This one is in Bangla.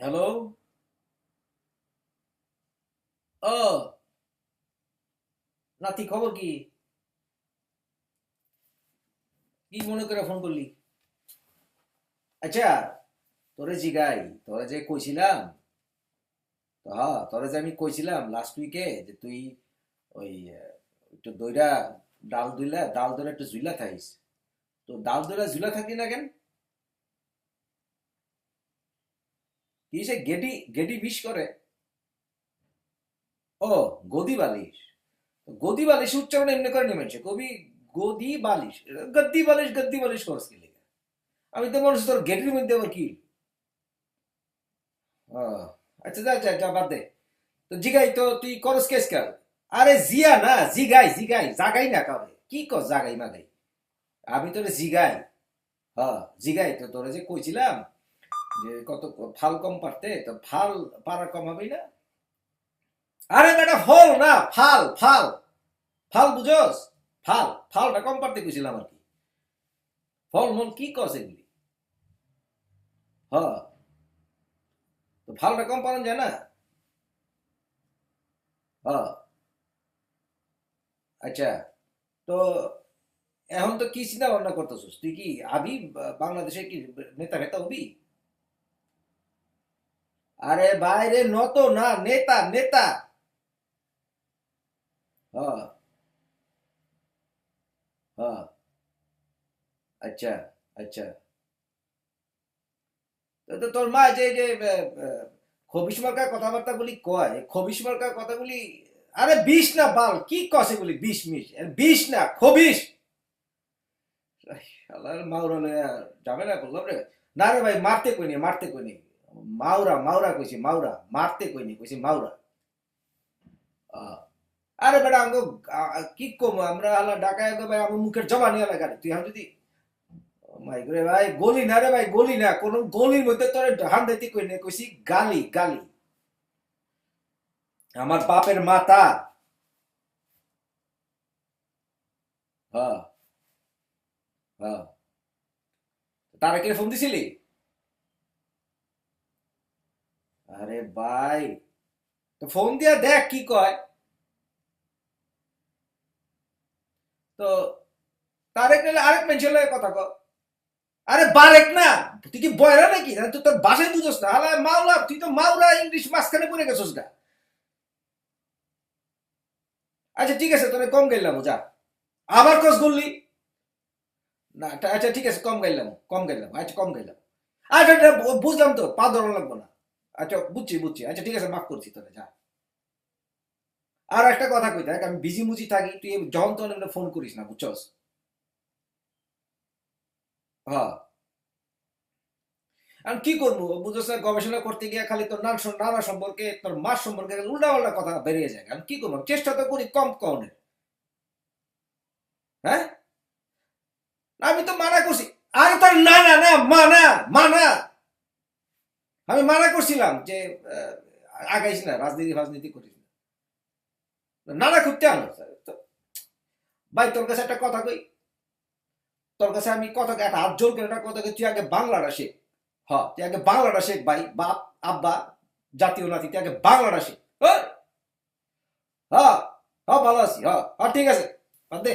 হ্যালো ও নাতি, খবর কি? কি মনে করে ফোন করলি? আচ্ছা তোরে জিগাই তোরে যে কইছিলাম হ্যাঁ তোরে যে আমি কইছিলাম লাস্ট উইকে যে তুই ওই, একটু দইরা ডাল দুইলা ডাল দইরা একটু জুইলা থাইস তো ডাল দইরা জুইলা থাকলি না কেন? কি সে গেডি গেডি বিষ করে? ও, গদি বালিশ। গদি বালিশ উচ্চারণ এমনি করে নেমেছে। কবি গদি বালিশ, গদ্দি বালিশ গদ্দি বালিশ করস আমি তো মনে তোর গেটির মধ্যে আবার কি? আচ্ছা যা যা বাদ দে। তো জিগাই, তো তুই করস কেস কাল আরে জিয়া না, জিগাই জিগাই, জাগাই না কাবে কি কস জাগাই, মাগাই? আমি তোরে জিগাই। হ্যাঁ জিগাই তো, তোরে যে কইছিলাম। যে কত ফাল কম পারতে, তো ফাল পারা কম হবে না। আরে বেটা, ফল না, ফাল ফাল। ফাল বুঝোস? ফাল, ফালটা কম পারতে কইছিলাম আর কি। ফল মন কি কস এগুলি? হ। তো ফালটা কম পালন যায় না? আচ্ছা তো এখন তো কি চিন্তা ভাবনা করতেছিস? তুই কি আবি বাংলাদেশে কি নেতা নেতা হবি? আরে বাইরে নত না, নেতা নেতা। আচ্ছা আচ্ছা। তো তোর মা যে যে খবিস মার্কার কথাবার্তা গুলি কয় খবিস মার্কার কথাগুলি আরে বিষ না, বাল, কি কসে গুলি, বিষ, মিষ? বিষ না খবিস শালার মাউরা লইয়া ঝামেলা করলাম রে। না রে ভাই, মারতে কইনি মারতে কইনি। মাউরা মাউরা কইছি মাউরা মারতে কইনি কইছি আহ, আরে বেটা আঙ্গ কি কম আমরা আলা ডাকায় গো ভাই আমার মুখের জমা নিয়ে লাগা তুই এখন যদি মাই রে ভাই গলি না রে ভাই গলি না কোন গলির মধ্যে তোর হান দিতে কই না কইছি গালি গালি। আমার বাপের মাতা। হ্যাঁ হ্যাঁ। তারা কে ফোন দিছিলি আরে ভাই। তো ফোন দিয়া দেখ কি কয়। তো তারেক নিলে আরেক মেনশন লাগে কথা কয়। আরে বারেক না তুই কি বয়রা নাকি? না তুই তোর বাসায় বুঝোস না। হালা মাওলা তুই তো মাওলা ইংলিশ মাঝখানে পড়ে গেছিস গা। আচ্ছা ঠিক আছে তোরে কম গেলাম যা। আবার কস বললি না আচ্ছা ঠিক আছে কম গেলাম কম গেলাম আচ্ছা কম গেলাম আচ্ছা আচ্ছা, বুঝলাম তো পা ধরো লাগবো না। আচ্ছা বুঝছি বুঝছি। আচ্ছা ঠিক আছে মাফ করছি তোরে যা। আর একটা কথা কই দেখ আমি বিজি মুজি থাকি তুই যখন তখন এমনি ফোন করিস না বুঝছস? হ্যাঁ। আমি কি করব? বুঝছস না, গবেষণা করতে গিয়ে খালি তোর নান নানা সম্পর্কে তোর মার সম্পর্কে উল্টা পাল্টা কথা বেরিয়ে যায়। আমি কি করব? চেষ্টা তো করি কম কনের। হ্যাঁ? আমি তো মানা করছি। আরে তোর না না না মানা মানা। আমি মানা করছিলাম যে আহ, আগাইস না রাজনীতি রাজনীতি করিস না। নানা করতে আনো ভাই তোর কাছে একটা কথা কই? তোর কাছে আমি কথা একটা হাত জোর করে একটা কথা তুই আগে বাংলাটা শেখ। হ তুই আগে বাংলাটা শেখ ভাই বাপ আব্বা জাতীয় নাতি তুই আগে বাংলাটা শেখ। হ্যাঁ হ্যাঁ ভালো আছি হ্যাঁ ঠিক আছে দে।